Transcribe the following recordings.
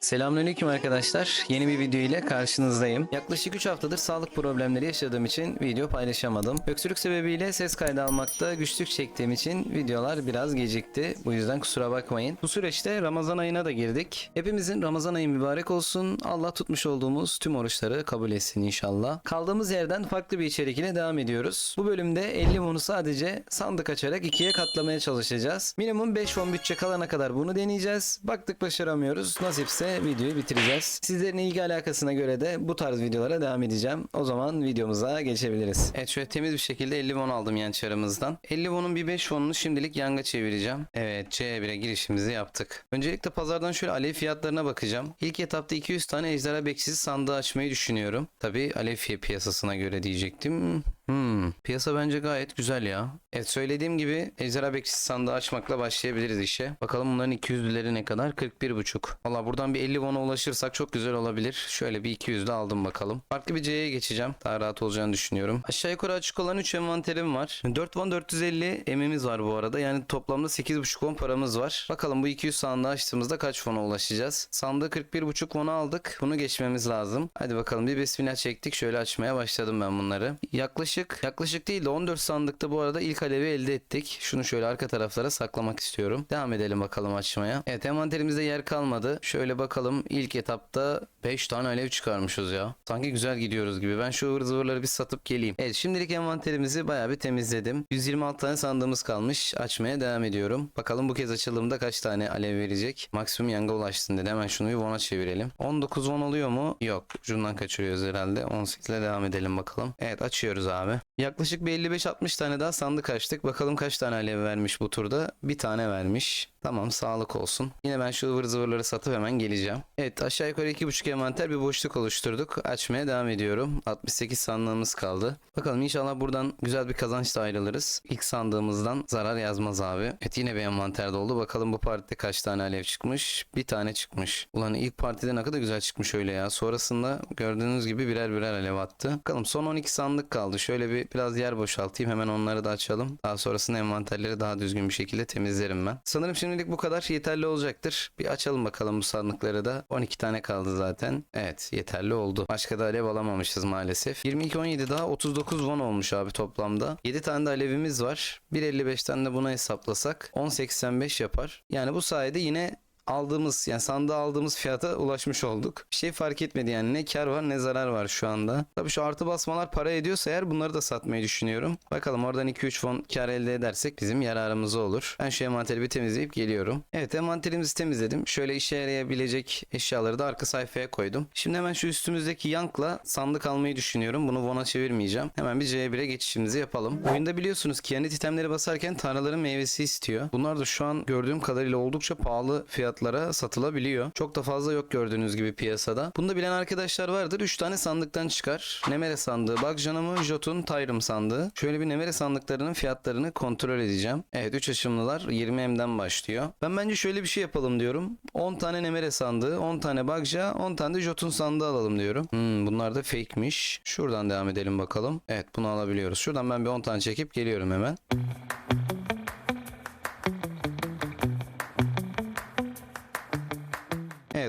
Selamünaleyküm arkadaşlar. Yeni bir video ile karşınızdayım. Yaklaşık 3 haftadır sağlık problemleri yaşadığım için video paylaşamadım. Öksürük sebebiyle ses kaydı almakta güçlük çektiğim için videolar biraz gecikti. Bu yüzden kusura bakmayın. Bu süreçte Ramazan ayına da girdik. Hepimizin Ramazan ayı mübarek olsun. Allah tutmuş olduğumuz tüm oruçları kabul etsin inşallah. Kaldığımız yerden farklı bir içerik ile devam ediyoruz. Bu bölümde 50 won'u sadece sandık açarak ikiye katlamaya çalışacağız. Minimum 5 won bütçe kalana kadar bunu deneyeceğiz. Baktık başaramıyoruz. Nasipse videoyu bitireceğiz. Sizlerin ilgi alakasına göre de bu tarz videolara devam edeceğim. O zaman videomuza geçebiliriz. Evet şöyle temiz bir şekilde 50 won aldım yan çarımızdan. 50 won'un bir 5 won'unu şimdilik yanga çevireceğim. Evet C1'e girişimizi yaptık. Öncelikle pazardan şöyle alev fiyatlarına bakacağım. İlk etapta 200 tane ejderha bekçisi sandığı açmayı düşünüyorum. Tabi alev piyasasına göre diyecektim. Hmm, piyasa bence gayet güzel ya. Evet söylediğim gibi ejderha bekçisi sandığı açmakla başlayabiliriz işe. Bakalım bunların 200'lüleri ne kadar? 41,5. Valla buradan bir 50 won'a ulaşırsak çok güzel olabilir. Şöyle bir 200 de aldım bakalım. Farklı bir C'ye geçeceğim. Daha rahat olacağını düşünüyorum. Aşağı yukarı açık olan 3 envanterim var. 4 won 450 emimiz var bu arada. Yani toplamda 8,5 won paramız var. Bakalım bu 200 sandığı açtığımızda kaç won'a ulaşacağız? Sandığı 41,5 won'a aldık. Bunu geçmemiz lazım. Hadi bakalım bir besmele çektik. Şöyle açmaya başladım ben bunları. Yaklaşık yaklaşık değil de 14 sandıkta bu arada ilk alevi elde ettik. Şunu şöyle arka taraflara saklamak istiyorum. Devam edelim bakalım açmaya. Evet envanterimizde yer kalmadı. Şöyle bakalım ilk etapta 5 tane alev çıkarmışız ya. Sanki güzel gidiyoruz gibi. Ben şu ıvır zıvırları bir satıp geleyim. Evet şimdilik envanterimizi bayağı bir temizledim. 126 tane sandığımız kalmış. Açmaya devam ediyorum. Bakalım bu kez açıldığımda kaç tane alev verecek. Maksimum yanga ulaştın dedi. Hemen şunu bir won'a çevirelim. 19 won oluyor mu? Yok. Ucundan kaçırıyoruz herhalde. 18 ile devam edelim bakalım. Evet açıyoruz abi. Yaklaşık bir 55-60 tane daha sandık açtık. Bakalım kaç tane alev vermiş bu turda. Bir tane vermiş. Tamam sağlık olsun. Yine ben şu ıvır zıvırları satıp hemen geleceğim. Evet aşağı yukarı 2.5 envanter bir boşluk oluşturduk. Açmaya devam ediyorum. 68 sandığımız kaldı. Bakalım inşallah buradan güzel bir kazançla ayrılırız. İlk sandığımızdan zarar yazmaz abi. Evet yine bir envanter doldu. Bakalım bu partide kaç tane alev çıkmış. Bir tane çıkmış. Ulan ilk partide ne kadar güzel çıkmış öyle ya. Sonrasında gördüğünüz gibi birer birer alev attı. Bakalım son 12 sandık kaldı. Şöyle bir biraz yer boşaltayım. Hemen onları da açalım. Daha sonrasında envanterleri daha düzgün bir şekilde temizlerim ben. Sanırım şimdilik bu kadar yeterli olacaktır. Bir açalım bakalım bu sandıkları da. 12 tane kaldı zaten. Evet yeterli oldu. Başka da alev alamamışız maalesef. 22-17 daha 39 won olmuş abi toplamda. 7 tane de alevimiz var. 1.55'ten de buna hesaplasak 10.85 yapar. Yani bu sayede yine aldığımız yani sandığa aldığımız fiyata ulaşmış olduk. Bir şey fark etmedi yani ne kar var ne zarar var şu anda. Tabii şu artı basmalar para ediyorsa eğer bunları da satmayı düşünüyorum. Bakalım oradan 2-3 fon kar elde edersek bizim yararımıza olur. Ben şu envanteri bir temizleyip geliyorum. Evet envanterimizi temizledim. Şöyle işe yarayabilecek eşyaları da arka sayfaya koydum. Şimdi hemen şu üstümüzdeki yankla sandık almayı düşünüyorum. Bunu Von'a çevirmeyeceğim. Hemen bir C1'e geçişimizi yapalım. Oyunda biliyorsunuz ki yani itemleri basarken tanrıların meyvesi istiyor. Bunlar da şu an gördüğüm kadarıyla oldukça pahalı fiyatlara satılabiliyor. Çok da fazla yok gördüğünüz gibi piyasada. Bunu da bilen arkadaşlar vardır. 3 tane sandıktan çıkar. Nemere sandığı, Bakjanamı, Jotun, Tayrım sandığı. Şöyle bir Nemere sandıklarının fiyatlarını kontrol edeceğim. Evet 3 aşımlılar 20M'den başlıyor. Ben bence şöyle bir şey yapalım diyorum. 10 tane Nemere sandığı, 10 tane Bagja, 10 tane de Jotun sandığı alalım diyorum. Hmm, bunlar da fake'miş. Şuradan devam edelim bakalım. Evet bunu alabiliyoruz. Şuradan ben bir 10 tane çekip geliyorum hemen.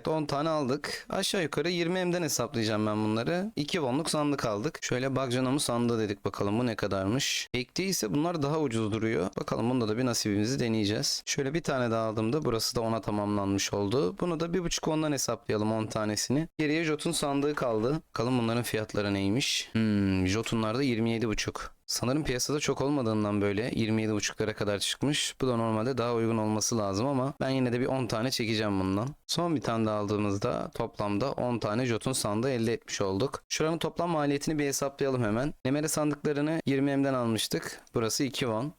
10 tane aldık. Aşağı yukarı 20 M'den hesaplayacağım ben bunları. 2 wonluk sandık aldık. Şöyle Bagjanamı sandığı dedik bakalım bu ne kadarmış. Ek ise bunlar daha ucuz duruyor. Bakalım bunda da bir nasibimizi deneyeceğiz. Şöyle bir tane daha aldığımda burası da ona tamamlanmış oldu. Bunu da 1.5 ondan hesaplayalım 10 tanesini. Geriye Jotun sandığı kaldı. Bakalım bunların fiyatları neymiş. Hmm, Jotunlar da 27.5. Sanırım piyasada çok olmadığından böyle 27.5'lara kadar çıkmış. Bu da normalde daha uygun olması lazım ama ben yine de bir 10 tane çekeceğim bundan. Son bir tane daha aldığımızda toplamda 10 tane Jotun sandığı elde etmiş olduk. Şuranın toplam maliyetini bir hesaplayalım hemen. Nemere sandıklarını 20M'den almıştık. Burası 2 won.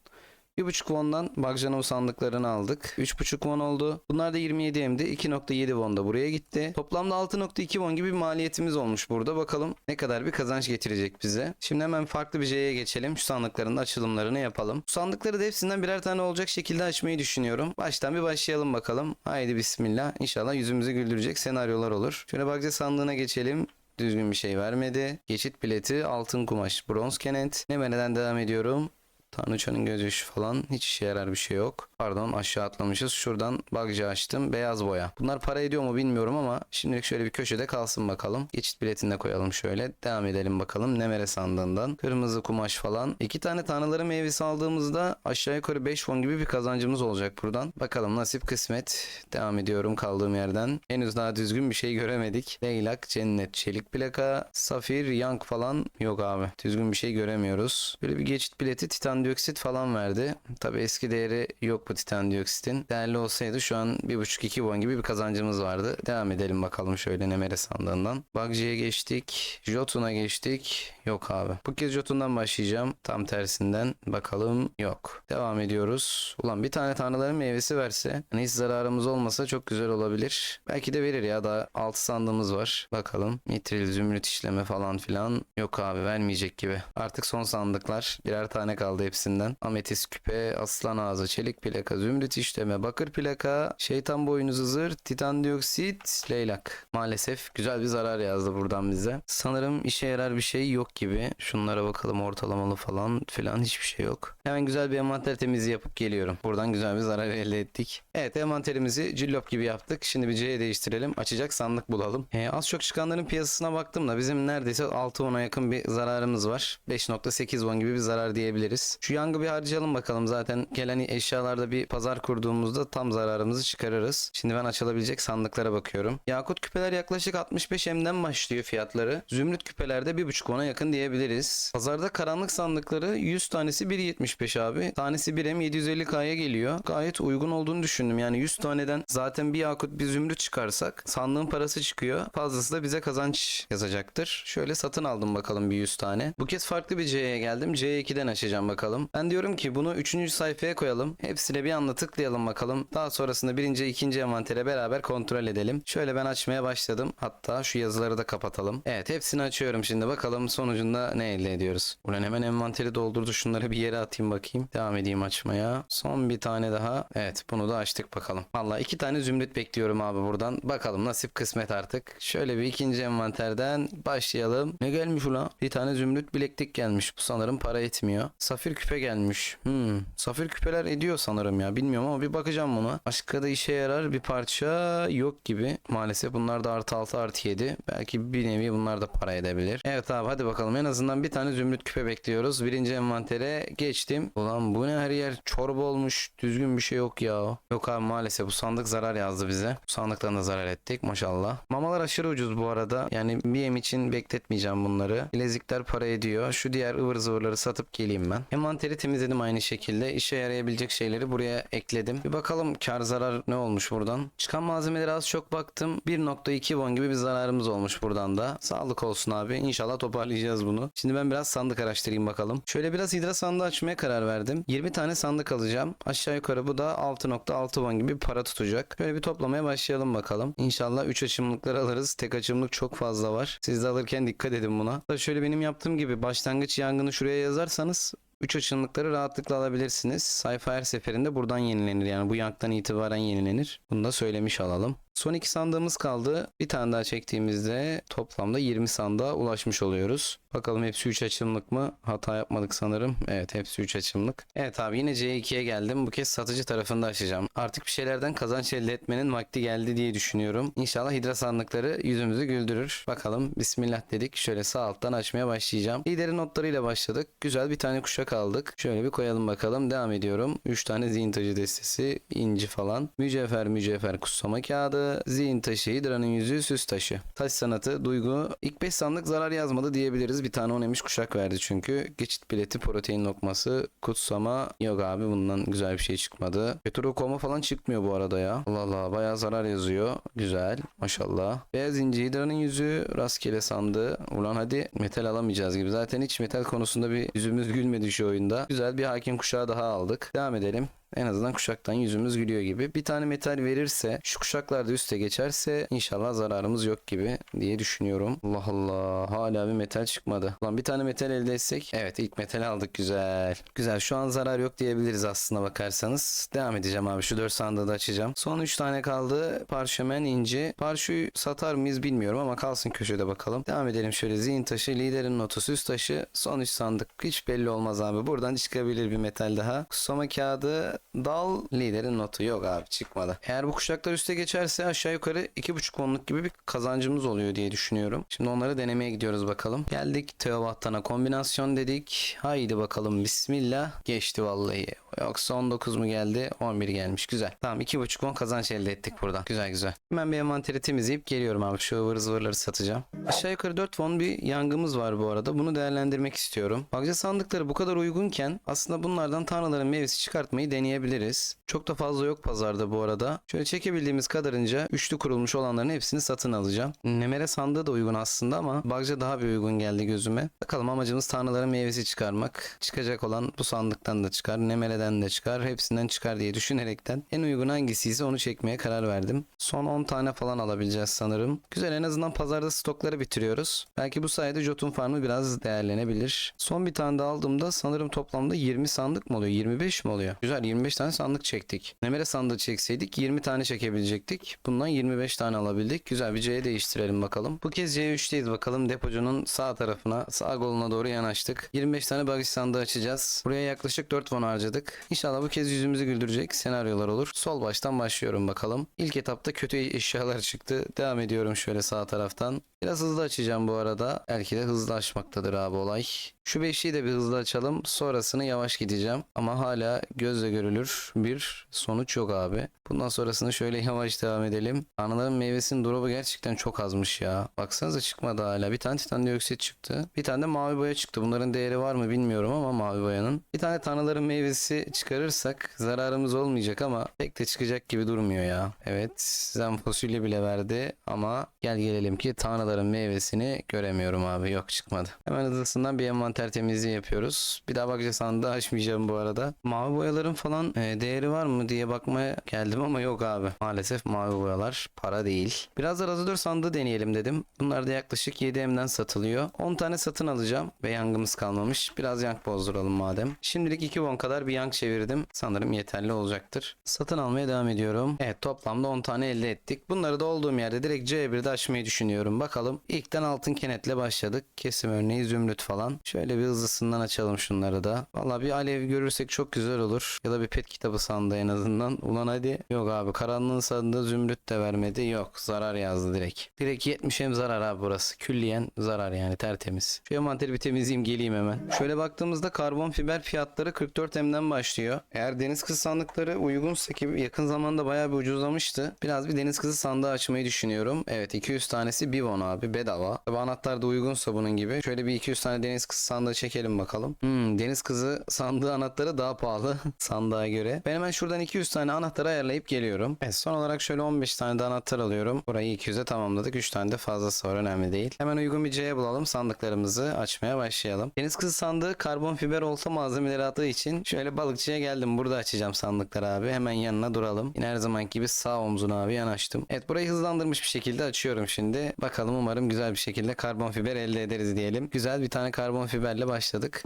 1.5 won'dan Bagjanov sandıklarını aldık. 3.5 won oldu. Bunlar da 27 M'di. 2.7 won da buraya gitti. Toplamda 6.2 won gibi bir maliyetimiz olmuş burada. Bakalım ne kadar bir kazanç getirecek bize. Şimdi hemen farklı bir J'ye geçelim. Şu sandıkların da açılımlarını yapalım. Bu sandıkları da hepsinden birer tane olacak şekilde açmayı düşünüyorum. Baştan bir başlayalım bakalım. Haydi bismillah. İnşallah yüzümüzü güldürecek senaryolar olur. Şöyle Bagja sandığına geçelim. Düzgün bir şey vermedi. Geçit bileti, altın kumaş, bronz kenent. Nemere'den devam ediyorum. Tanrıçanın gözyaşı falan hiç işe yarar bir şey yok. Pardon aşağı atlamışız. Şuradan bagajı açtım. Beyaz boya. Bunlar para ediyor mu bilmiyorum ama şimdilik şöyle bir köşede kalsın bakalım. Geçit biletini de koyalım şöyle. Devam edelim bakalım. Nemere sandığından. Kırmızı kumaş falan. İki tane tanrıları meyvesi aldığımızda aşağı yukarı 5 fon gibi bir kazancımız olacak buradan. Bakalım nasip kısmet. Devam ediyorum kaldığım yerden. Henüz daha düzgün bir şey göremedik. Leylak, cennet, çelik plaka, safir, yank falan yok abi. Düzgün bir şey göremiyoruz. Böyle bir geçit bileti titan dioksit falan verdi. Tabi eski değeri yok bu titan dioksitin. Değerli olsaydı şu an 1.5-2 won gibi bir kazancımız vardı. Devam edelim bakalım şöyle Nemere sandığından. Buggy'ye geçtik. Jotun'a geçtik. Yok abi. Bu kez Jotun'dan başlayacağım. Tam tersinden. Bakalım yok. Devam ediyoruz. Ulan bir tane tanrıların meyvesi verse hani hiç zararımız olmasa çok güzel olabilir. Belki de verir ya. Daha 6 sandığımız var. Bakalım. Mitril, zümrüt işleme falan filan. Yok abi vermeyecek gibi. Artık son sandıklar. Birer tane kaldı hepsinden. Ametist küpe, aslan ağzı, çelik plaka, zümrüt işleme, bakır plaka, şeytan boynuzu zırh, titan dioksit, leylak. Maalesef güzel bir zarar yazdı buradan bize. Sanırım işe yarar bir şey yok gibi. Şunlara bakalım ortalamalı falan filan hiçbir şey yok. Hemen güzel bir envanter temizliği yapıp geliyorum. Buradan güzel bir zarar elde ettik. Evet envanterimizi cillop gibi yaptık. Şimdi bir C'ye değiştirelim. Açacak sandık bulalım. Ee, az çok çıkanların piyasasına baktım da bizim neredeyse 6 won'a yakın bir zararımız var. 5.8 won gibi bir zarar diyebiliriz. Şu yangı bir harcayalım bakalım. Zaten gelen eşyalarda bir pazar kurduğumuzda tam zararımızı çıkarırız. Şimdi ben açılabilecek sandıklara bakıyorum. Yakut küpeler yaklaşık 65 M'den başlıyor fiyatları. Zümrüt küpelerde 1.5 won'a yakın diyebiliriz. Pazarda karanlık sandıkları 100 tanesi 1.75 abi. Tanesi 1 M 750K'ya geliyor. Gayet uygun olduğunu düşündüm. Yani 100 taneden zaten bir yakut bir zümrüt çıkarsak sandığın parası çıkıyor. Fazlası da bize kazanç yazacaktır. Şöyle satın aldım bakalım bir 100 tane. Bu kez farklı bir C'ye geldim. C2'den açacağım bakalım. Ben diyorum ki bunu 3. sayfaya koyalım. Hepsine bir anda tıklayalım bakalım. Daha sonrasında birinci, ikinci envantere beraber kontrol edelim. Şöyle ben açmaya başladım. Hatta şu yazıları da kapatalım. Evet hepsini açıyorum şimdi. Bakalım sonucunda ne elde ediyoruz. Ulan hemen envanteri doldurdu. Şunları bir yere atayım bakayım. Devam edeyim açmaya. Son bir tane daha. Evet bunu da açtık bakalım. Valla iki tane zümrüt bekliyorum abi buradan. Bakalım nasip kısmet artık. Şöyle bir ikinci envanterden başlayalım. Ne gelmiş ulan? Bir tane zümrüt bileklik gelmiş. Bu sanırım para etmiyor. Safir küpe gelmiş. Hmm. Safir küpeler ediyor sanırım ya. Bilmiyorum ama bir bakacağım buna. Başka da işe yarar bir parça yok gibi. Maalesef bunlar da artı 6 artı 7. Belki bir nevi bunlar da para edebilir. Evet abi hadi bakalım. En azından bir tane zümrüt küpe bekliyoruz. Birinci envantere geçtim. Ulan bu ne her yer çorba olmuş. Düzgün bir şey yok ya. Yok abi maalesef bu sandık zarar yazdı bize. Bu sandıktan da zarar ettik maşallah. Mamalar aşırı ucuz bu arada. Yani bir yem için bekletmeyeceğim bunları. Bilezikler para ediyor. Şu diğer ıvır zıvırları satıp geleyim ben. Envanteri temizledim aynı şekilde. İşe yarayabilecek şeyleri buraya ekledim. Bir bakalım kar zarar ne olmuş buradan. Çıkan malzemelere az çok baktım. 1.2 won gibi bir zararımız olmuş buradan da. Sağlık olsun abi. İnşallah toparlayacağız bunu. Şimdi ben biraz sandık araştırayım bakalım. Şöyle biraz hidra sandığı açmaya karar verdim. 20 tane sandık alacağım. Aşağı yukarı bu da 6.6 won gibi bir para tutacak. Şöyle bir toplamaya başlayalım bakalım. İnşallah 3 açımlıkları alırız. Tek açımlık çok fazla var. Siz de alırken dikkat edin buna. Da şöyle benim yaptığım gibi başlangıç yangını şuraya yazarsanız 3 açınlıkları rahatlıkla alabilirsiniz. Sayfa her seferinde buradan yenilenir. Yani bu yanktan itibaren yenilenir. Bunu da söylemiş olalım. Son iki sandığımız kaldı. Bir tane daha çektiğimizde toplamda 20 sandığa ulaşmış oluyoruz. Bakalım hepsi 3 açımlık mı? Hata yapmadık sanırım. Evet hepsi 3 açımlık. Evet abi yine C2'ye geldim. Bu kez satıcı tarafında açacağım. Artık bir şeylerden kazanç elde etmenin vakti geldi diye düşünüyorum. İnşallah hidra sandıkları yüzümüzü güldürür. Bakalım bismillah dedik. Şöyle sağ alttan açmaya başlayacağım. Liderin notlarıyla başladık. Güzel bir tane kuşak aldık. Şöyle bir koyalım bakalım. Devam ediyorum. 3 tane zihin tacı destesi. inci falan. Mücevher mücevher kutsama kağıdı. Zihin taşı, hidranın yüzüğü, süs taşı. Taş sanatı, duygu. İlk 5 sandık zarar yazmadı diyebiliriz. Bir tane onemiş kuşak verdi çünkü. Geçit bileti, protein lokması, kutsama. Yok abi bundan güzel bir şey çıkmadı. Petrokoma falan çıkmıyor bu arada ya. Allah Allah bayağı zarar yazıyor. Güzel. Maşallah. Beyaz inci, hidranın yüzüğü, rastgele sandığı. Ulan hadi metal alamayacağız gibi. Zaten hiç metal konusunda bir yüzümüz gülmedi şu oyunda. Güzel bir hakim kuşağı daha aldık. Devam edelim. En azından kuşaktan yüzümüz gülüyor gibi. Bir tane metal verirse şu kuşaklar da üste geçerse inşallah zararımız yok gibi diye düşünüyorum. Allah Allah hala bir metal çıkmadı. Lan bir tane metal elde etsek. Evet ilk metal aldık güzel. Güzel şu an zarar yok diyebiliriz aslına bakarsanız. Devam edeceğim abi şu 4 sandığı da açacağım. Son 3 tane kaldı. Parşömen inci. Parşuyu satar mıyız bilmiyorum ama kalsın köşede bakalım. Devam edelim şöyle zihin taşı, liderin notu, süs taşı. Son 3 sandık. Hiç belli olmaz abi. Buradan çıkabilir bir metal daha. Soma kağıdı, dal, liderin notu. Yok abi çıkmadı. Eğer bu kuşaklar üste geçerse aşağı yukarı 2.5 onluk gibi bir kazancımız oluyor diye düşünüyorum. Şimdi onları denemeye gidiyoruz bakalım. Geldik Teobattan'a kombinasyon dedik. Haydi bakalım bismillah. Geçti vallahi. Yoksa 19 mu geldi? 11 gelmiş. Güzel. Tamam 2.5 on kazanç elde ettik buradan. Güzel güzel. Hemen bir envanteri temizleyip geliyorum abi. Şu ıvır zıvırları satacağım. Aşağı yukarı 4 won bir yangımız var bu arada. Bunu değerlendirmek istiyorum. Bagca sandıkları bu kadar uygunken aslında bunlardan tanrıların meyvesi çıkartmayı deneyebiliriz. Çok da fazla yok pazarda bu arada. Şöyle çekebildiğimiz kadarınca üçlü kurulmuş olanların hepsini satın alacağım. Nemere sandığı da uygun aslında ama Bagca daha bir uygun geldi gözüme. Bakalım amacımız tanrıların meyvesi çıkarmak. Çıkacak olan bu sandıktan da çıkar. Nemere'den de çıkar. Hepsinden çıkar diye düşünerekten en uygun hangisiyse onu çekmeye karar verdim. Son 10 tane falan alabileceğiz sanırım. Güzel en azından pazarda stokları bitiriyoruz. Belki bu sayede Jotun Farmı biraz değerlenebilir. Son bir tane daha aldığımda sanırım toplamda 20 sandık mı oluyor? 25 mi oluyor? Güzel 25 tane sandık çektik. Nemere sandığı çekseydik 20 tane çekebilecektik. Bundan 25 tane alabildik. Güzel bir C'ye değiştirelim bakalım. Bu kez C3'teyiz bakalım. Depocunun sağ tarafına, sağ koluna doğru yanaştık. 25 tane bagaj sandığı açacağız. Buraya yaklaşık 4 won harcadık. İnşallah bu kez yüzümüzü güldürecek senaryolar olur. Sol baştan başlıyorum bakalım. İlk etapta kötü eşyalar çıktı. Devam ediyorum şöyle sağ taraftan. Biraz hızlı açacağım bu arada. Belki de hızlı açmaktadır abi olay. Şu beşliği de bir hızlı açalım. Sonrasını yavaş gideceğim. Ama hala gözle görülür bir sonuç yok abi. Bundan sonrasını şöyle yavaş devam edelim. Anıların meyvesinin drop'u gerçekten çok azmış ya. Baksanıza çıkmadı hala. Bir tane titan dioksit çıktı. Bir tane de mavi boya çıktı. Bunların değeri var mı bilmiyorum ama mavi boyanın. Bir tane tanrıların meyvesi çıkarırsak zararımız olmayacak ama pek de çıkacak gibi durmuyor ya. Evet. Zen fasulye bile verdi ama gel gelelim ki tanrıların meyvesini göremiyorum abi. Yok çıkmadı. Hemen hızlısından bir envanter temizliği yapıyoruz. Bir daha bakacağız sandığı açmayacağım bu arada. Mavi boyaların falan e, değeri var mı diye bakmaya geldim ama yok abi. Maalesef mavi boyalar para değil. Biraz da razadör sandığı deneyelim dedim. Bunlar da yaklaşık 7M'den satılıyor. 10 tane satın alacağım ve yangımız kalmamış. Biraz yank bozduralım madem. Şimdilik 2 won kadar bir yank çevirdim. Sanırım yeterli olacaktır. Satın almaya devam ediyorum. Evet toplamda 10 tane elde ettik. Bunları da olduğum yerde direkt C1'de açmayı düşünüyorum. Bakalım. İlkten altın kenetle başladık. Kesim örneği zümrüt falan. Şöyle bir hızlısından açalım şunları da. Valla bir alev görürsek çok güzel olur. Ya da bir pet kitabı sandığı en azından. Ulan hadi. Yok abi karanlığın sandığı zümrüt de vermedi. Yok zarar yazdı direkt. Direkt 70 hem zarar abi burası. Külliyen zarar yani tertemiz. Şu envanteri bir temizleyeyim geleyim hemen. Şöyle baktığımızda karbon fiber fiyatları 44 M'den başlıyor. Eğer deniz kızı sandıkları uygunsa ki yakın zamanda bayağı bir ucuzlamıştı. Biraz bir deniz kızı sandığı açmayı düşünüyorum. Evet 200 tanesi Bivon abi bedava. Tabi anahtar da uygunsa bunun gibi. Şöyle bir 200 tane deniz kızı sandığı çekelim bakalım. Hmm, deniz kızı sandığı anahtarı daha pahalı sandığa göre. Ben hemen şuradan 200 tane anahtar ayarlayıp geliyorum. Evet son olarak şöyle 15 tane de anahtar alıyorum. Burayı 200'e tamamladık. 3 tane de fazlası var önemli değil. Hemen uygun bir C'ye bulalım. Sandıklarımızı açmaya başlayalım. Deniz kızı sandığı karbon fiber olta malzemeleri attığı için şöyle balıkçıya geldim. Burada açacağım sandıkları abi. Hemen yanına duralım. Yine her zamanki gibi sağ omzuna abi yanaştım. Evet burayı hızlandırmış bir şekilde açıyorum şimdi. Bakalım umarım güzel bir şekilde karbon fiber elde ederiz diyelim. Güzel bir tane karbon fiberle başladık.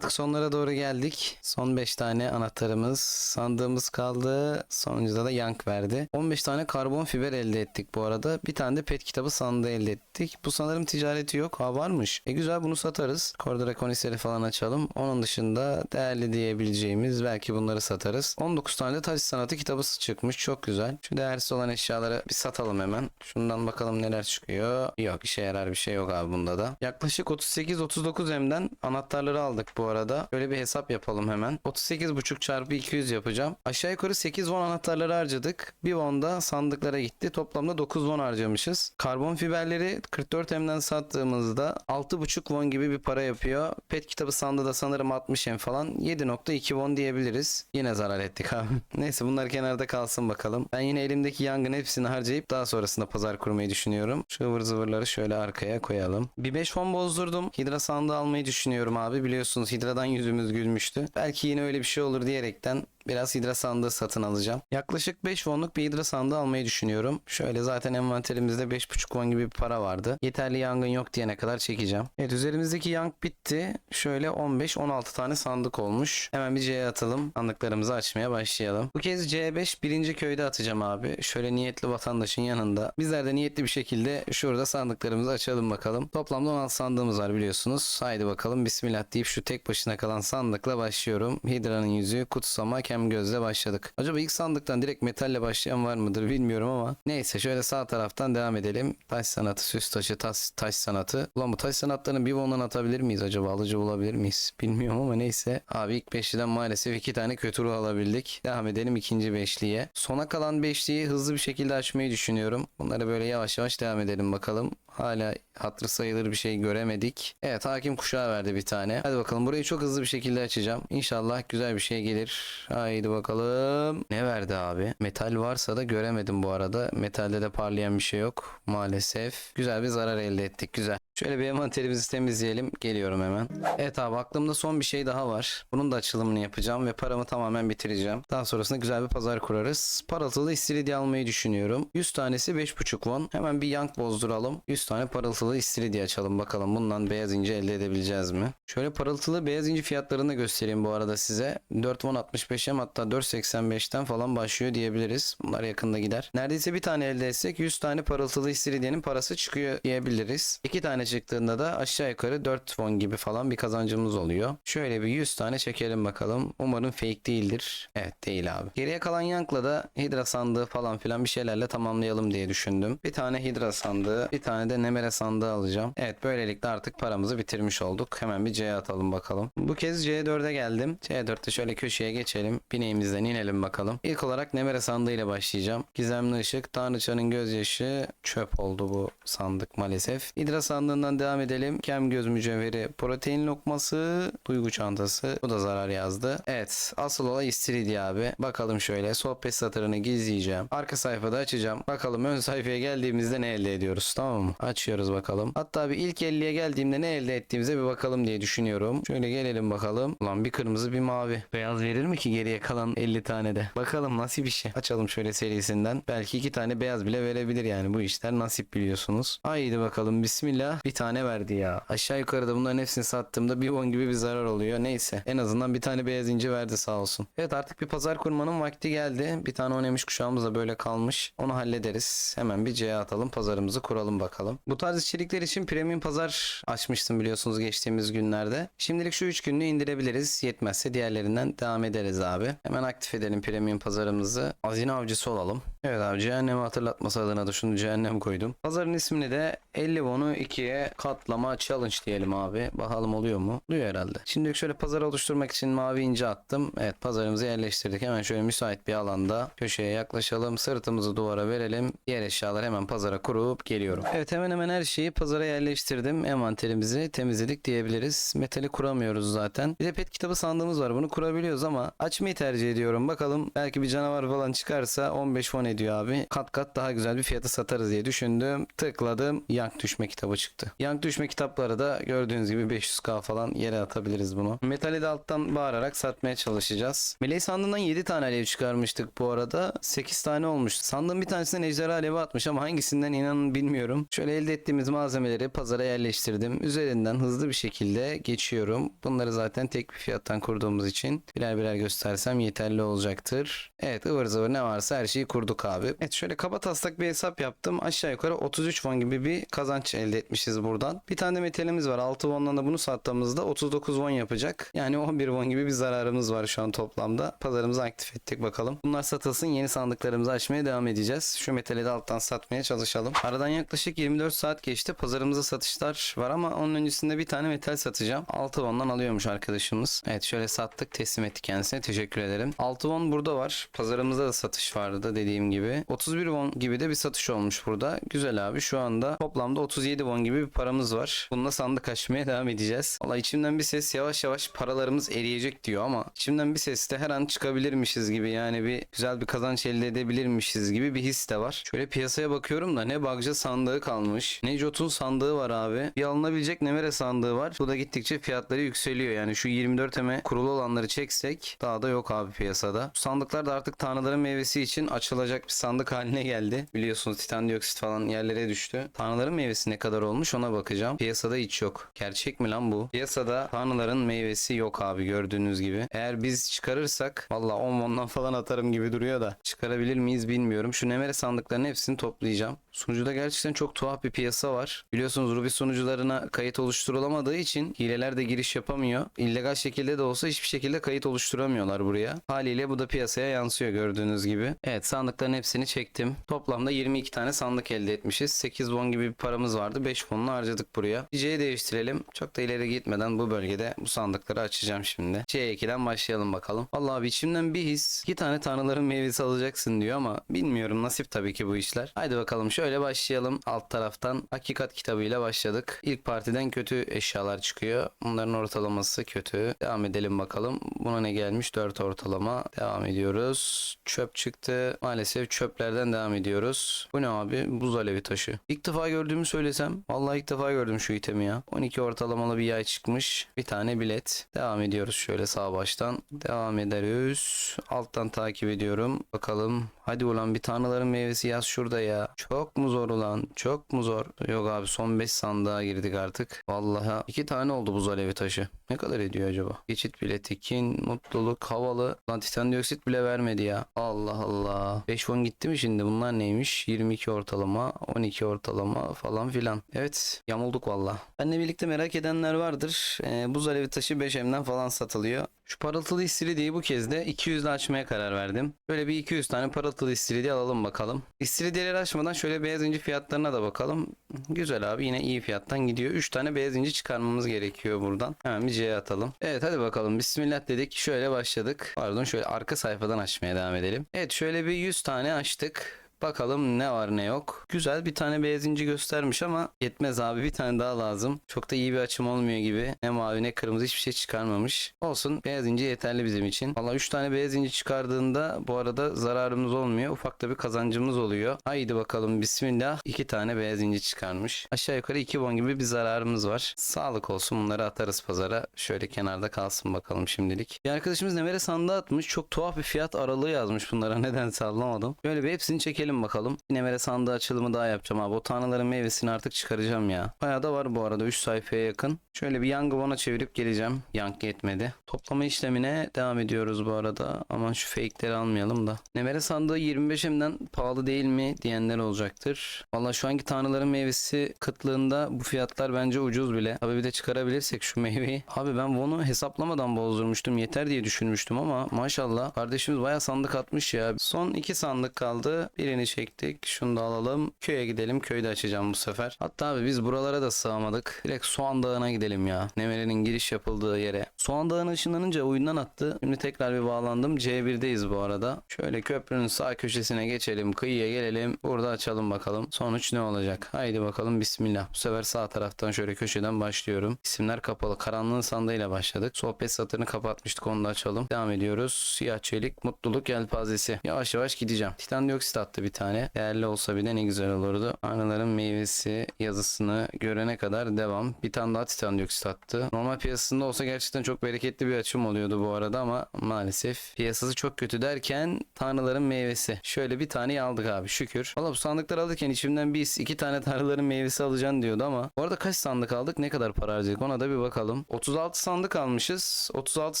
Sonlara doğru geldik. Son 5 tane anahtarımız, sandığımız kaldı. Sonuncuda da yank verdi. 15 tane karbon fiber elde ettik bu arada. Bir tane de pet kitabı sandığı elde ettik. Bu sanırım ticareti yok. Ha varmış. E güzel bunu satarız. Kordura konisleri falan açalım. Onun dışında değerli diyebileceğimiz belki bunları satarız. 19 tane de taş sanatı kitabı çıkmış. Çok güzel. Şu değersiz olan eşyaları bir satalım hemen. Şundan bakalım neler çıkıyor. Yok işe yarar bir şey yok abi bunda da. Yaklaşık 38-39 M'den anahtarları aldık bu arada. Böyle bir hesap yapalım hemen. 38,5 çarpı 200 yapacağım. Aşağı yukarı 8 won anahtarları harcadık. Bir won da sandıklara gitti. Toplamda 9 won harcamışız. Karbon fiberleri 44M'den sattığımızda 6,5 won gibi bir para yapıyor. Pet kitabı sandığı da sanırım 60 M falan. 7.2 won diyebiliriz. Yine zarar ettik abi. Neyse bunlar kenarda kalsın bakalım. Ben yine elimdeki yangın hepsini harcayıp daha sonrasında pazar kurmayı düşünüyorum. Şu ıvır zıvırları şöyle arkaya koyalım. Bir 5 won bozdurdum. Hidra sandığı almayı düşünüyorum abi. Biliyorsunuz Hidra'dan yüzümüz gülmüştü. Belki yine öyle bir şey olur diyerekten biraz hidra sandığı satın alacağım. Yaklaşık 5 wonluk bir hidra sandığı almayı düşünüyorum. Şöyle zaten envanterimizde 5.5 won gibi bir para vardı. Yeterli yangın yok diyene kadar çekeceğim. Evet üzerimizdeki yank bitti. Şöyle 15-16 tane sandık olmuş. Hemen bir C'ye atalım. Sandıklarımızı açmaya başlayalım. Bu kez C5 birinci köyde atacağım abi. Şöyle niyetli vatandaşın yanında. Bizler de niyetli bir şekilde şurada sandıklarımızı açalım bakalım. Toplamda 16 sandığımız var biliyorsunuz. Haydi bakalım bismillah deyip şu tek başına kalan sandıkla başlıyorum. Hidra'nın yüzüğü kutsama kem gözle başladık. Acaba ilk sandıktan direkt metalle başlayan var mıdır bilmiyorum ama. Neyse şöyle sağ taraftan devam edelim. Taş sanatı, süs taşı, taş, taş sanatı. Ulan bu taş sanatlarını bir vondan atabilir miyiz acaba? Alıcı bulabilir miyiz? Bilmiyorum ama neyse. Abi ilk beşliden maalesef iki tane kötü ruh alabildik. Devam edelim ikinci beşliğe. Sona kalan beşliği hızlı bir şekilde açmayı düşünüyorum. Bunları böyle yavaş yavaş devam edelim bakalım. Hala hatırı sayılır bir şey göremedik. Evet hakim kuşağı verdi bir tane. Hadi bakalım burayı çok hızlı bir şekilde açacağım. İnşallah güzel bir şey gelir. Haydi bakalım. Ne verdi abi? Metal varsa da göremedim bu arada. Metalde de parlayan bir şey yok maalesef. Güzel bir zarar elde ettik. Güzel. Şöyle bir envanterimizi temizleyelim. Geliyorum hemen. Evet abi aklımda son bir şey daha var. Bunun da açılımını yapacağım ve paramı tamamen bitireceğim. Daha sonrasında güzel bir pazar kurarız. Parıltılı istiridye almayı düşünüyorum. 100 tanesi 5.5 won. Hemen bir yank bozduralım. 100 tane parıltılı istiridye açalım bakalım. Bundan beyaz inci elde edebileceğiz mi? Şöyle parıltılı beyaz inci fiyatlarını göstereyim bu arada size. 4 won 65'e hatta 4.85'ten falan başlıyor diyebiliriz. Bunlar yakında gider. Neredeyse bir tane elde etsek 100 tane parıltılı istiridyenin parası çıkıyor diyebiliriz. 2 tane çıktığında da aşağı yukarı 4 won gibi falan bir kazancımız oluyor. Şöyle bir 100 tane çekelim bakalım. Umarım fake değildir. Evet değil abi. Geriye kalan yankla da hidra sandığı falan filan bir şeylerle tamamlayalım diye düşündüm. Bir tane hidra sandığı, bir tane de nemere sandığı alacağım. Evet böylelikle artık paramızı bitirmiş olduk. Hemen bir C'ye atalım bakalım. Bu kez C4'e geldim. C4'te şöyle köşeye geçelim. Bineğimizden inelim bakalım. İlk olarak nemere sandığı ile başlayacağım. Gizemli ışık, Tanrıçanın gözyaşı çöp oldu bu sandık maalesef. Hidra sandığından devam edelim. Kem göz mücevheri, protein lokması, duygu çantası. Bu da zarar yazdı. Evet asıl olay istiridye abi. Bakalım şöyle sohbet satırını gizleyeceğim. Arka sayfada açacağım. Bakalım ön sayfaya geldiğimizde ne elde ediyoruz tamam mı? Açıyoruz bakalım. Hatta bir ilk 50'ye geldiğimde ne elde ettiğimize bir bakalım diye düşünüyorum. Şöyle gelelim bakalım. Ulan bir kırmızı bir mavi. Beyaz verir mi ki geriye kalan 50 tane de? Bakalım bir şey. Açalım şöyle serisinden. Belki iki tane beyaz bile verebilir yani. Bu işler nasip biliyorsunuz. Haydi bakalım bismillah. Bir tane verdi ya. Aşağı yukarıda bunların hepsini sattığımda bir won gibi bir zarar oluyor. Neyse. En azından bir tane beyaz inci verdi sağ olsun. Evet artık bir pazar kurmanın vakti geldi. Bir tane onemiş kuşağımız da böyle kalmış. Onu hallederiz. Hemen bir C'ye atalım. Pazarımızı kuralım bakalım. Bu tarz içerikler için premium pazar açmıştım biliyorsunuz geçtiğimiz günlerde. Şimdilik şu 3 günlüğü indirebiliriz. Yetmezse diğerlerinden devam ederiz abi. Hemen aktif edelim premium pazarımızı. Hazine avcısı olalım. Evet abi cehennemi hatırlatması adına da şunu cehennem koydum. Pazarın ismini de 50 won'u 2'ye katlama challenge diyelim abi. Bakalım oluyor mu? Oluyor herhalde. Şimdi şöyle pazar oluşturmak için mavi ince attım. Evet pazarımızı yerleştirdik. Hemen şöyle müsait bir alanda köşeye yaklaşalım. Sırtımızı duvara verelim. Diğer eşyalar hemen pazara kurup geliyorum. Evet hemen hemen her şeyi pazara yerleştirdim. Envanterimizi temizledik diyebiliriz. Metali kuramıyoruz zaten. Bir de pet kitabı sandığımız var. Bunu kurabiliyoruz ama açmayı tercih ediyorum. Bakalım belki bir canavar falan çıkarsa 15 won ediyor abi. Kat kat daha güzel bir fiyata satarız diye düşündüm. Tıkladım. Yank düşme kitabı çıktı. Yank düşme kitapları da gördüğünüz gibi 500k falan yere atabiliriz bunu. Metali de alttan bağırarak satmaya çalışacağız. Meleği sandığından 7 tane alev çıkarmıştık bu arada. 8 tane olmuş. Sandığın bir tanesinden ejderha alevi atmış ama hangisinden inanın bilmiyorum. Şöyle elde ettiğimiz malzemeleri pazara yerleştirdim. Üzerinden hızlı bir şekilde geçiyorum. Bunları zaten tek bir fiyattan kurduğumuz için birer birer göstersem yeterli olacaktır. Evet ıvır zıvır ne varsa her şeyi kurduk olduk abi. Evet şöyle kaba taslak bir hesap yaptım. Aşağı yukarı 33 won gibi bir kazanç elde etmişiz buradan. Bir tane metalimiz var. 6 won'dan da bunu sattığımızda 39 won yapacak. Yani 11 won gibi bir zararımız var şu an toplamda. Pazarımızı aktif ettik bakalım. Bunlar satılsın yeni sandıklarımızı açmaya devam edeceğiz. Şu metali de alttan satmaya çalışalım. Aradan yaklaşık 24 saat geçti. Pazarımızda satışlar var ama onun öncesinde bir tane metal satacağım. 6 won'dan alıyormuş arkadaşımız. Evet şöyle sattık teslim ettik kendisine. Teşekkür ederim. 6 won burada var. Pazarımızda da satış vardı dediğim gibi. 31 won gibi de bir satış olmuş burada. Güzel abi. Şu anda toplamda 37 won gibi bir paramız var. Bununla sandık açmaya devam edeceğiz. Valla içimden bir ses yavaş yavaş paralarımız eriyecek diyor ama içimden bir ses de her an çıkabilirmişiz gibi yani bir güzel bir kazanç elde edebilirmişiz gibi bir his de var. Şöyle piyasaya bakıyorum da ne Bagca sandığı kalmış. Ne Jotun sandığı var abi. Bir alınabilecek Nemere sandığı var. Bu da gittikçe fiyatları yükseliyor. Yani şu 24 eme kurulu olanları çeksek daha da yok abi piyasada. Bu sandıklar da artık tanrıların meyvesi için açılacak bir sandık haline geldi. Biliyorsunuz titan dioksit falan yerlere düştü. Tanrıların meyvesi ne kadar olmuş ona bakacağım. Piyasada hiç yok. Gerçek mi lan bu? Piyasada tanrıların meyvesi yok abi gördüğünüz gibi. Eğer biz çıkarırsak valla 10 won'dan falan atarım gibi duruyor da çıkarabilir miyiz bilmiyorum. Şu Nemere sandıklarının hepsini toplayacağım. Sunucuda gerçekten çok tuhaf bir piyasa var. Biliyorsunuz Ruby sunucularına kayıt oluşturulamadığı için hileler de giriş yapamıyor. İllegal şekilde de olsa hiçbir şekilde kayıt oluşturamıyorlar buraya. Haliyle bu da piyasaya yansıyor gördüğünüz gibi. Evet sandıkların hepsini çektim. Toplamda 22 tane sandık elde etmişiz. 8 won gibi bir paramız vardı. 5 won'unu harcadık buraya. C'yi değiştirelim. Çok da ileri gitmeden bu bölgede bu sandıkları açacağım şimdi. C2'den başlayalım bakalım. Vallahi abi içimden bir his. 2 tane tanrıların meyvesi alacaksın diyor ama bilmiyorum nasip tabii ki bu işler. Haydi bakalım şöyle başlayalım. Alt taraftan hakikat kitabıyla başladık. İlk partiden kötü eşyalar çıkıyor. Bunların ortalaması kötü. Devam edelim bakalım. Buna ne gelmiş? 4 ortalama. Devam ediyoruz. Çöp çıktı. Maalesef çöplerden devam ediyoruz. Bu ne abi? Buz alevi taşı. İlk defa gördüğümü söylesem. Vallahi ilk defa gördüm şu itemi ya. 12 ortalamalı bir yay çıkmış. Bir tane bilet. Devam ediyoruz şöyle sağ baştan. Devam ederiz. Alttan takip ediyorum. Bakalım. Hadi ulan bir tanrıların meyvesi yaz şurada ya. Çok mu zor ulan? Çok mu zor? Yok abi son 5 sandığa girdik artık. Vallahi iki tane oldu buz alevi taşı. Ne kadar ediyor acaba? Geçit bileti, kin, mutluluk, havalı. Lan titan dioksit bile vermedi ya. Allah Allah. 5 won gitti mi şimdi? Bunlar neymiş? 22 ortalama, 12 ortalama falan filan. Evet yamulduk valla. Benle birlikte merak edenler vardır. Ee, buz taşı 5M'den falan satılıyor. Şu parıltılı istiridiyi bu kez de 200 ile açmaya karar verdim. Böyle bir 200 tane parıltılı istiridi alalım bakalım. İstiridyeleri açmadan şöyle beyaz inci fiyatlarına da bakalım. Güzel abi yine iyi fiyattan gidiyor. 3 tane beyaz inci çıkarmamız gerekiyor buradan. Hemen bir C'ye atalım. Evet hadi bakalım. Bismillah dedik. Şöyle başladık. Pardon şöyle arka sayfadan açmaya devam edelim. Evet şöyle bir 100 tane açtık. Bakalım ne var ne yok. Güzel bir tane beyaz göstermiş ama yetmez abi bir tane daha lazım. Çok da iyi bir açım olmuyor gibi. Ne mavi ne kırmızı hiçbir şey çıkarmamış. Olsun beyaz yeterli bizim için. Valla 3 tane beyaz çıkardığında bu arada zararımız olmuyor. Ufak da bir kazancımız oluyor. Haydi bakalım bismillah. 2 tane beyaz çıkarmış. Aşağı yukarı 2 won gibi bir zararımız var. Sağlık olsun bunları atarız pazara. Şöyle kenarda kalsın bakalım şimdilik. Bir arkadaşımız Nemere sandığı atmış. Çok tuhaf bir fiyat aralığı yazmış bunlara. Nedense anlamadım. Böyle bir hepsini çekelim bakalım. Nemere sandığı açılımı daha yapacağım abi. O tanrıların meyvesini artık çıkaracağım ya. Bayağı da var bu arada 3 sayfaya yakın. Şöyle bir Young One'a çevirip geleceğim. Young yetmedi. Toplama işlemine devam ediyoruz bu arada. Aman şu fake'leri almayalım da. Nemere sandığı 25M'den pahalı değil mi diyenler olacaktır. Valla şu anki tanrıların meyvesi kıtlığında bu fiyatlar bence ucuz bile. Tabi bir de çıkarabilirsek şu meyveyi. Abi ben bunu hesaplamadan bozdurmuştum. Yeter diye düşünmüştüm ama maşallah kardeşimiz bayağı sandık atmış ya. Son iki sandık kaldı. Birini çektik. Şunu da alalım. Köye gidelim. Köyde açacağım bu sefer. Hatta abi biz buralara da sığamadık. Direkt Soğan Dağı'na gidelim ya. Nemere'nin giriş yapıldığı yere. Soğan Dağı'na ışınlanınca oyundan attı. Şimdi tekrar bir bağlandım. C1'deyiz bu arada. Şöyle köprünün sağ köşesine geçelim. Kıyıya gelelim. Burada açalım bakalım. Sonuç ne olacak? Haydi bakalım bismillah. Bu sefer sağ taraftan şöyle köşeden başlıyorum. İsimler kapalı. Karanlığın sandığıyla başladık. Sohbet satırını kapatmıştık. Onu da açalım. Devam ediyoruz. Siyah çelik. Mutluluk yelpazesi. Yavaş yavaş gideceğim. Titan dioksit attı bir tane. Değerli olsa bile ne güzel olurdu. Arıların meyvesi yazısını görene kadar devam. Bir tane daha titan dioksit attı. Normal piyasasında olsa gerçekten çok bereketli bir açım oluyordu bu arada ama maalesef piyasası çok kötü derken tanrıların meyvesi. Şöyle bir tane aldık abi şükür. Valla bu sandıkları alırken içimden biz iki tane tanrıların meyvesi alacaksın diyordu ama bu arada kaç sandık aldık ne kadar para harcadık ona da bir bakalım. 36 sandık almışız. 36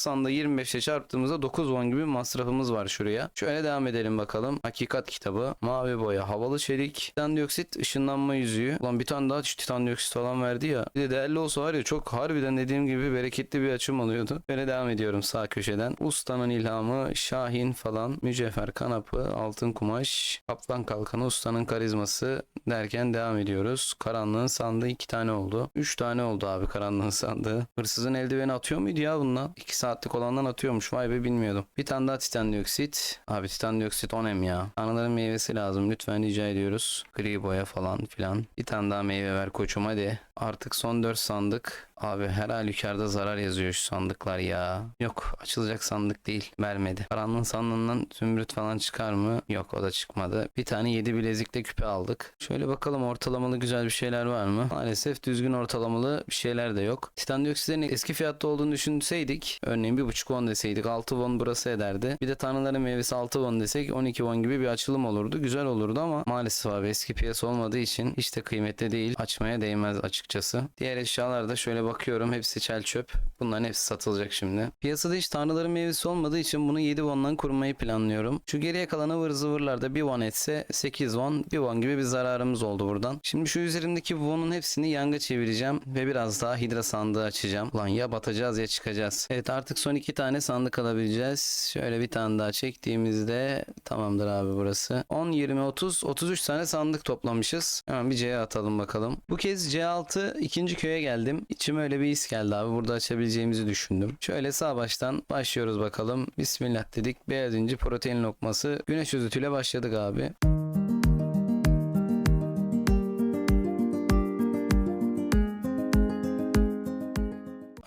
sandığı 25'e çarptığımızda 9 won gibi bir masrafımız var şuraya. Şöyle devam edelim bakalım. Hakikat kitabı, mavi boya, havalı çelik, titan dioksit, ışınlanma yüzüğü. Ulan bir tane daha titan dioksit falan verdi ya. Bir de değerli olsa var ya çok harbiden dediğim gibi bereketli bir açım oluyordu. Böyle devam ediyorum sağ köşeden. Ustanın ilhamı, Şahin falan, mücevher kanapı, altın kumaş, kaplan kalkanı, ustanın karizması derken devam ediyoruz. Karanlığın sandığı iki tane oldu. Üç tane oldu abi karanlığın sandığı. Hırsızın eldiveni atıyor muydu ya bundan? İki saatlik olandan atıyormuş. Vay be bilmiyordum. Bir tane daha titan dioksit. Abi titan dioksit 10 ya. Tanrıların meyvesi lazım. Lütfen rica ediyoruz. Gri boya falan filan. Bir tane daha meyve ver koçum hadi. Artık son 4 sandık. Abi her halükarda zarar yazıyor şu sandıklar ya. Yok açılacak sandık değil. Vermedi. Karanlığın sandığından zümrüt falan çıkar mı? Yok o da çıkmadı. Bir tane 7 bilezikle küpe aldık. Şöyle bakalım ortalamalı güzel bir şeyler var mı? Maalesef düzgün ortalamalı bir şeyler de yok. Titan dioksitlerin eski fiyatta olduğunu düşünseydik. Örneğin 1.5 won deseydik 6 won burası ederdi. Bir de tanrıların meyvesi 6 won desek 12 won gibi bir açılım olurdu. Güzel olurdu ama maalesef abi eski piyasa olmadığı için hiç de kıymetli değil. Açmaya değmez açıkçası. Diğer eşyalarda şöyle bakıyorum. Hepsi çel çöp. Bunların hepsi satılacak şimdi. Piyasada hiç tanrıların meyvesi olmadığı için bunu 7 won'dan kurmayı planlıyorum. Şu geriye kalan ıvır zıvırlarda 1 won etse 8 won, 1 won gibi bir zararımız oldu buradan. Şimdi şu üzerimdeki won'un hepsini yanga çevireceğim ve biraz daha hidra sandığı açacağım. Ulan ya batacağız ya çıkacağız. Evet artık son iki tane sandık alabileceğiz. Şöyle bir tane daha çektiğimizde tamamdır abi burası. 10, 20, 30, 33 tane sandık toplamışız. Hemen bir C'ye atalım bakalım. Bu kez C6 ikinci köye geldim. İçime öyle bir his geldi abi. Burada açabileceğimizi düşündüm. Şöyle sağ baştan başlıyoruz bakalım. Bismillah dedik. Beyaz inci protein lokması. Güneş özütüyle başladık abi.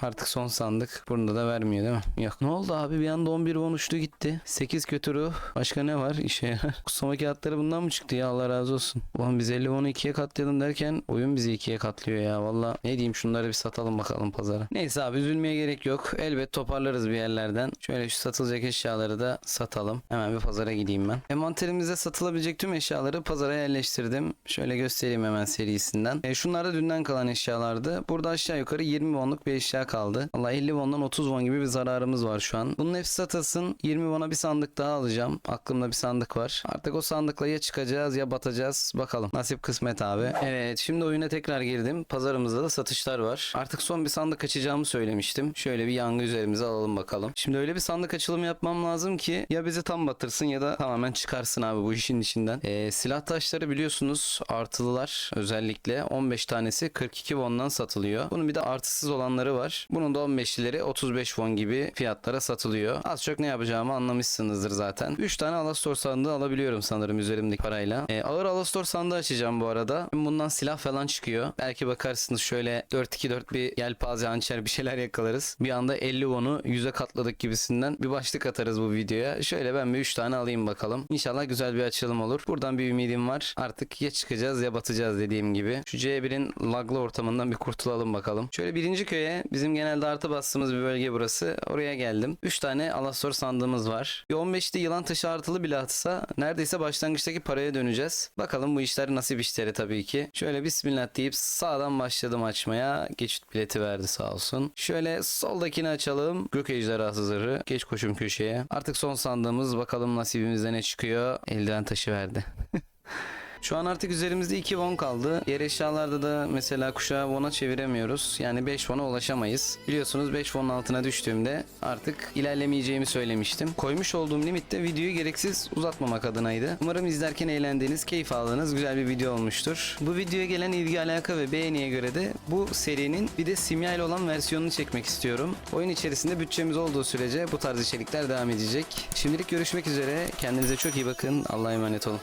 Artık son sandık. Bunda da vermiyor değil mi? Yok. Ne oldu abi? Bir anda 11 won uçtu gitti. 8 kötü ruh. Başka ne var işe yarar? Kutsama kağıtları bundan mı çıktı ya? Allah razı olsun. Ulan biz 50 won'u 2'ye katlayalım derken oyun bizi 2'ye katlıyor ya. Valla ne diyeyim şunları bir satalım bakalım pazara. Neyse abi üzülmeye gerek yok. Elbet toparlarız bir yerlerden. Şöyle şu satılacak eşyaları da satalım. Hemen bir pazara gideyim ben. Envanterimizde satılabilecek tüm eşyaları pazara yerleştirdim. Şöyle göstereyim hemen serisinden. E, şunlar da dünden kalan eşyalardı. Burada aşağı yukarı 20 won'luk bir eşya kaldı. Valla 50 won'dan 30 won gibi bir zararımız var şu an. Bunun hepsi satılsın. 20 won'a bir sandık daha alacağım. Aklımda bir sandık var. Artık o sandıkla ya çıkacağız ya batacağız. Bakalım. Nasip kısmet abi. Evet şimdi oyuna tekrar girdim. Pazarımızda da satışlar var. Artık son bir sandık açacağımı söylemiştim. Şöyle bir yangı üzerimize alalım bakalım. Şimdi öyle bir sandık açılımı yapmam lazım ki ya bizi tam batırsın ya da tamamen çıkarsın abi bu işin içinden. Ee, silah taşları biliyorsunuz artılılar özellikle 15 tanesi 42 won'dan satılıyor. Bunun bir de artısız olanları var. Bunun da 15'lileri 35 won gibi fiyatlara satılıyor. Az çok ne yapacağımı anlamışsınızdır zaten. 3 tane Alastor sandığı alabiliyorum sanırım üzerimdeki parayla. Ee, ağır Alastor sandığı açacağım bu arada. Bundan silah falan çıkıyor. Belki bakarsınız şöyle 4-2-4 bir yelpaze hançer bir şeyler yakalarız. Bir anda 50 won'u 100'e katladık gibisinden bir başlık atarız bu videoya. Şöyle ben bir 3 tane alayım bakalım. İnşallah güzel bir açılım olur. Buradan bir ümidim var. Artık ya çıkacağız ya batacağız dediğim gibi. Şu C1'in laglı ortamından bir kurtulalım bakalım. Şöyle birinci köye bizim genelde artı bastığımız bir bölge burası. Oraya geldim. 3 tane Alastor sandığımız var. Bir 15'te yılan taşı artılı bile atsa neredeyse başlangıçtaki paraya döneceğiz. Bakalım bu işler nasip işleri tabii ki. Şöyle bismillah deyip sağdan başladım açmaya. Geçit bileti verdi sağ olsun. Şöyle soldakini açalım. Gök ejderhası zırhı. Geç koşum köşeye. Artık son sandığımız bakalım nasibimizde ne çıkıyor. Eldiven taşı verdi. Şu an artık üzerimizde 2 won kaldı. Diğer eşyalarda da mesela kuşağı won'a çeviremiyoruz. Yani 5 won'a ulaşamayız. Biliyorsunuz 5 won'un altına düştüğümde artık ilerlemeyeceğimi söylemiştim. Koymuş olduğum limitte videoyu gereksiz uzatmamak adınaydı. Umarım izlerken eğlendiğiniz, keyif aldığınız güzel bir video olmuştur. Bu videoya gelen ilgi, alaka ve beğeniye göre de bu serinin bir de simya ile olan versiyonunu çekmek istiyorum. Oyun içerisinde bütçemiz olduğu sürece bu tarz içerikler devam edecek. Şimdilik görüşmek üzere. Kendinize çok iyi bakın. Allah'a emanet olun.